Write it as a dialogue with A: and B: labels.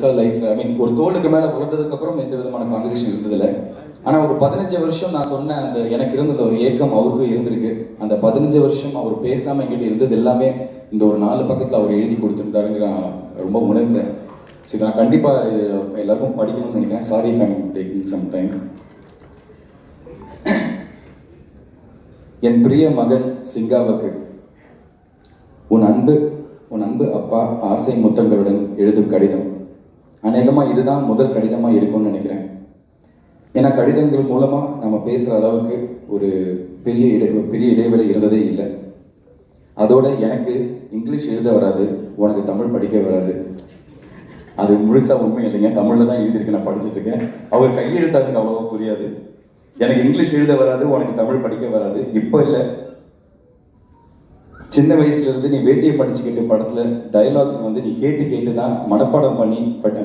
A: பெருசாக லைஃப்பில் ஐ மீன் ஒரு தோலுக்கு மேலே வளர்ந்ததுக்கப்புறம் எந்த விதமான காம்படிஷன் இருந்ததில்லை. ஆனால் ஒரு பதினஞ்சு வருஷம் நான் சொன்ன அந்த எனக்கு இருந்த அந்த ஒரு ஏக்கம் அவருக்கும் இருந்திருக்கு. அந்த பதினஞ்சு வருஷம் அவர் பேசாமல் என்கிட்ட இருந்தது எல்லாமே இந்த ஒரு நாலு பக்கத்தில் அவர் எழுதி கொடுத்துருந்தாருங்க நான் ரொம்ப உணர்ந்தேன். ஸோ இதை நான் கண்டிப்பாக எல்லாருக்கும் படிக்கணும்னு நினைக்கிறேன். Sorry fame taking some time என் பிரிய மகன் சிங்காவுக்கு உன் அன்பு உன் அன்பு அப்பா ஆசை முத்தங்களுடன் எழுதும் கடிதம். அநேகமாக இதுதான் முதல் கடிதமாக இருக்கும்னு நினைக்கிறேன். ஏன்னா கடிதங்கள் மூலமாக நம்ம பேசுகிற அளவுக்கு ஒரு பெரிய இடை பெரிய இடைவெளி இருந்ததே இல்லை. அதோட எனக்கு இங்கிலீஷ் எழுத வராது உனக்கு தமிழ் படிக்க வராது. அது முழுசாக உண்மை இல்லைங்க. தமிழில் தான் எழுதியிருக்கு நான் படிச்சுட்டுருக்கேன் அவர் கையெழுத்து அதுக்கு அவ்வளோவா புரியாது. எனக்கு இங்கிலீஷ் எழுத வராது உனக்கு தமிழ் படிக்க வராது. இப்போ இல்லை. சின்ன வயசுலேருந்து நீ வேட்டியை படிச்சுக்கிட்டு படத்தில் டயலாக்ஸ் வந்து நீ கேட்டு கேட்டு தான் மனப்பாடம் பண்ணி பட்